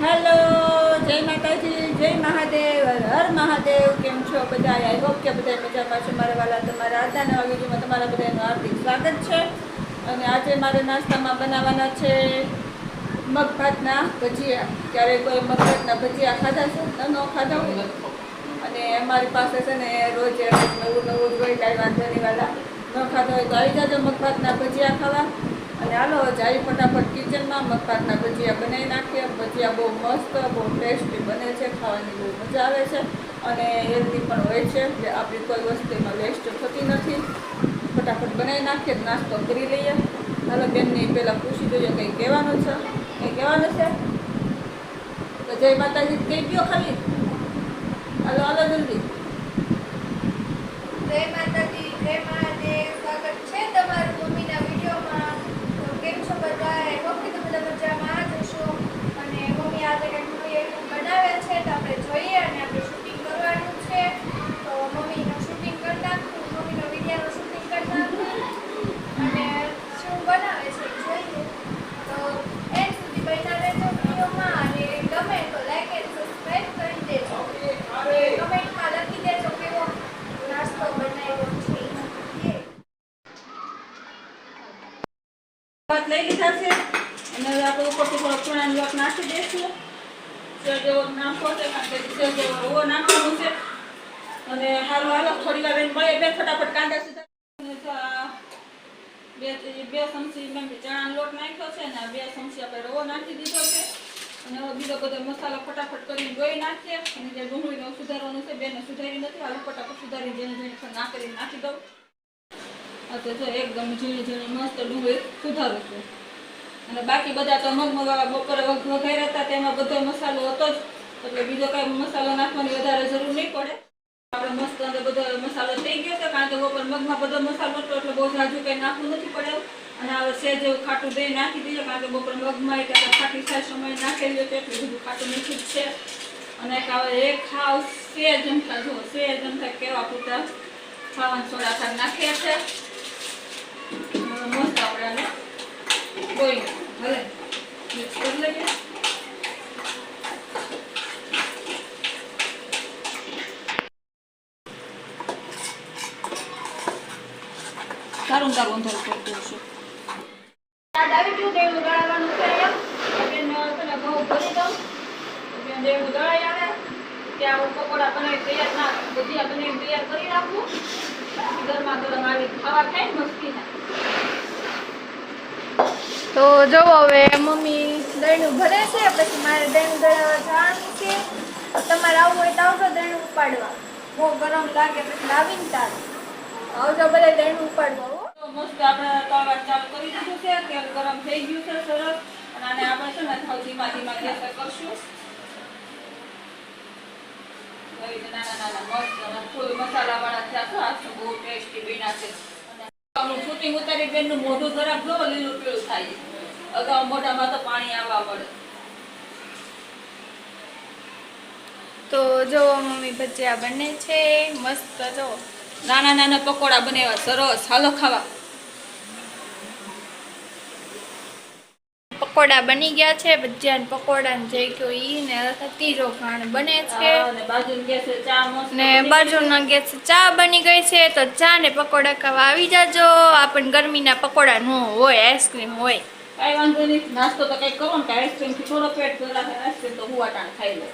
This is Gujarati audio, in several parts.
હેલો, જય માતાજી, જય મહાદેવ, હર મહાદેવ, કેમ છો બધા આઈ હોપ કે બધા મજામાં છો. મારા વાલા તમારા આજના નવા તમારા બધાનું હાર્દિક સ્વાગત છે. અને આજે મારે નાસ્તામાં બનાવવાના છે મગભાતના ભજીયા. ક્યારેય કોઈ મગભાતના ભજીયા ખાધા છે? ન ખાધા હોય? અને અમારી પાસે છે ને રોજ નવું નવું જોઈ કાંઈ વાંધો નહીં વાલા. ન ખાધા હોય તો આવી જાજો મગભાતના ભજીયા ખાવા. અને હાલો જાય ફટાફટ કિચનમાં મકાનના ભજીયા બનાવી નાખીએ. ભજીયા બહુ મસ્ત, બહુ ટેસ્ટી બને છે, ખાવાની બહુ મજા આવે છે અને હેલ્ધી પણ હોય છે જે આપણી કોઈ વસ્તીમાં વેસ્ટ થતી નથી. ફટાફટ બનાવી નાખીએ નાસ્તો કરી લઈએ. હાલો, બેનને પહેલાં પૂછી જોઈએ કંઈ કહેવાનું છે, કંઈ કહેવાનું છે? તો જય માતાજી, કહી ગયો ખાલી. હાલો હાલો, જલ્દી. જય મહાદેવ સ્વાગત છે તમારું મમ્મીના વિડીયોમાં તો કેમ છો બધા એ હોપ કે તમે બધા મજામાં જ હશો અને મમ્મી આજે કંઈક નવી આઈટમ બનાવે છે તો આપણે જોઈએ અને આપણે શૂટિંગ કરવાનું છે તો મમ્મીનું શૂટિંગ કરી નાખું મમ્મીનો વિડીયોનું શૂટિંગ કરી નાખું અને શું બનાવે છે એ જોઈએ તો એન્ડ સુધી બન્યા રહેજો વિડીયોમાં અને ગમે તો લાઈક એન્ડ સબસ્ક્રાઈબ કરી દેજો અને કમેન્ટમાં લખી દેજો કેવો નાસ્તો બનાવ્યો છે એ. લઈ લીધા છે. અને હવે આપણે ઉપરથી થોડો ચણાનો લોટ નાખી દઈશું. સેવ નાખવો છે? કારણ કે સેવ જેવો નાખવાનું છે. અને હાલો હાલો, થોડી વાર મળીએ બે ફટાફટ કાંદા સીધા બે બે ચમચી મેં ચણાનો લોટ નાખ્યો છે અને બે ચમચી આપણે રવો નાખી દીધો છે. અને હવે બીજો બધો મસાલો ફટાફટ કરીને ગોઈ નાખીએ. અને જે ડુંગળીનો સુધારવાનું છે, બેને સુધારી નથી. હાલો, ફટાફટ સુધારી જેને જેને ના કરીને નાખી દઉં. તો જો એકદમ ઝીણી ઝીણી મસ્ત ડુંગળી સુધારું છું. અને બાકી બધા તો મગ મગ બપોરે વઘ- વઘાર્યા હતા તેમાં બધો મસાલો હતો જ. એટલે બીજો કાંઈ મસાલો નાખવાની વધારે જરૂર નહીં પડે. આપણે મસ્ત અંદર બધો મસાલો થઈ ગયો છે, કારણ કે બપોર મગમાં બધો મસાલો હતો, એટલે બહુ જાજુ કંઈ નાખવું નથી પડે અને હવે સેજ ખાટું દહીં નાખી દઈએ કારણ કે બપોર મગમાં એક ખાટી છાશ સમય નાખેલી હતી, એટલે બધું ખાટું મીઠું જ છે. અને એક હવે એક ખાવ સેજ જમતા જુઓ સેજ જમતા કેવા પૂરતા ખાવાનું સોડા ખાંડ નાખ્યા છે. મસ્ત આપણે આને કોઈ ભલે મિક્સ કરી લઈએ સારું સારું અંધારું કરી દઉં છું યાદ આવી ગયું દેવું દળાવવાનું છે બેન તને ઘઉં ભરી દઉં દેવું દળાઈ આવે, ત્યાં હું પકોડા બનાવી તૈયાર ના ભજીયા બનાવીને તૈયાર કરી રાખું. ગરમા ગરમ આવી ખાવા થાય. મસ્તી તો જો હવે મમ્મી દહીંનું ભરે છે પછી મારે દહીં દળાવવા જવાનું છે. તમારે આવવું હોય તો આવજો દહીં ઉપાડવા. બહુ ગરમ લાગે પછી લાવીને તાર. આવજો બધા દહીં ઉપાડવા તો મસ્ત આપણે તળવા ચાલુ કરી દીધું છે તેલ ગરમ થઈ ગયું છે સરસ. અને આને આપણે છે ને ધીમા ધીમા ગેસ કરશું. આવી નાના નાના મસ્ત ફૂલ મસાલાવાળા છે આ તો બહુ ટેસ્ટી બન્યા છે. આપણું શૂટિંગ ઉતારી બેનનું મોઢું જરાક જો લીલું પીળું થાય. અગાઉ મોઢામાં તો પાણી આવવા મળે. તો જો મમ્મી ભજીયા બને છે મસ્ત જો. નાના નાના પકોડા બનાવ્યા સરસ. હાલો ખાવા. પકોડા બની ગયા છે. ભજીયા પકોડા ને જે કયો ઈ ને ત્રીજો ખાણ બને છે. ને બાજુના ગેસ ચા બની ગઈ છે. તો ચા ને પકોડા ખાવા આવી જાજો. આપણને ગરમીના પકોડા ન હોય આઈસ્ક્રીમ હોય. કાંઈ વાંધો નહીં. નાસ્તો તો કઈ કરો ને આઈસ્ક્રીમથી થોડો પેટ ભરાશે આઈસ્ક્રીમ તો હું અટાણ ખાઈ લઉં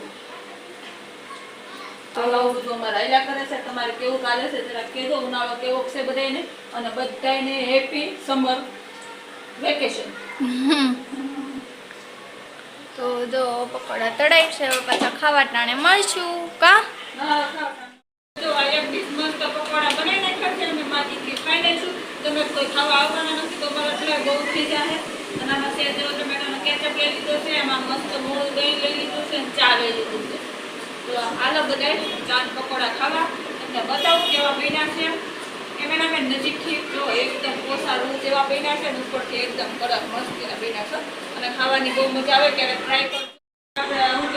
તો આવું બધું અમારે હાલ્યા કરે છે. તમારે કેવું ચાલે છે જરા કહેજો ઉનાળો કેવો છે બધાને અને બધાને હેપી સમર વેકેશન તો પકોડા તળાય છે, હવે પાછા ખાવા ટાણે મળશું, કા? મસ્ત પકોડા અમે ખાવા એમાં મસ્ત તમને બતાવું કેવા બન્યા છે. કેમેરામેન નજીકથી જો એકદમ કોસા રૂ જેવા બન્યા છે ઉપરથી એકદમ કડક મસ્તીના બન્યા છે. ખાવાની બહુ મજા આવે ત્યારે ટ્રાય કરો આપણે હું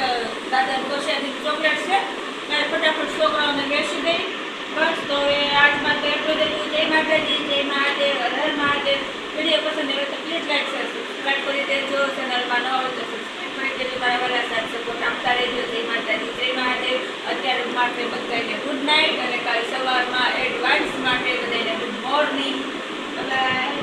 દાદા ગોસિયાની ચોકલેટ છે. ત્યારે ફટાફટ છોકરાઓને બેસી દઈ બસ, તો એ આજ માટે એટલું બધું જય માતાજી, જય મહાદેવ, હર મહાદેવ. વીડિયો પસંદ આવે તો પ્લીઝ લાઈક શેર સબસ્ક્રાઈબ કરી દેજો. ન હોય તો સબસ્ક્રાઈબ કરી દેજો. મારા વાલા સાથ સપોર્ટ માતાજી, જય મહાદેવ. અત્યારે માટે બધાને ગુડ નાઇટ અને કાલ સવારમાં એડવાન્સ માટે બધાને ગુડ મોર્નિંગ બાય